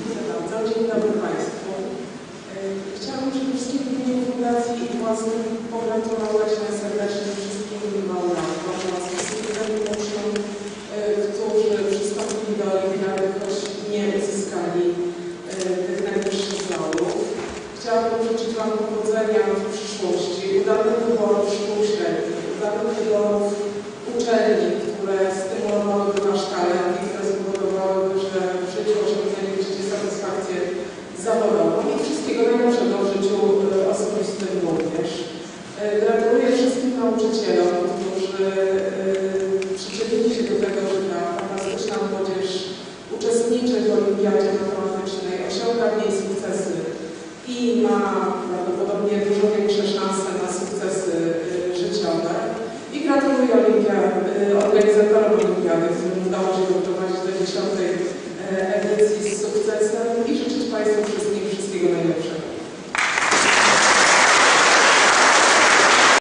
Dzień dobry Państwu. E, Chciałam przede wszystkim w imieniu Fundacji i własnym pogratulować najserdeczniej wszystkim laureatom oraz wszystkim uczniom, którzy przystąpili do olimpiady, choć nie uzyskali e, tych najwyższych laurów. Chciałabym życzyć Wam powodzenia w przyszłości, udanych wyborów szkół średnich, udanych wyborów uczelni, które stymulowałyby Wasz talent i które spowodowałyby, że w życiu osiągnęlibyście satysfakcję zawodową i najlepszego w życiu e, osobistym również. E, Gratuluję wszystkim nauczycielom, którzy e, przyczynili się do tego, że ta fantastyczna młodzież uczestniczy w olimpiadzie matematycznej, osiąga w niej sukcesy i ma prawdopodobnie dużo większe szanse na sukcesy życiowe. I gratuluję Olimpia, e, organizatorom Olimpiady, którym udało się doprowadzić do dziesiątej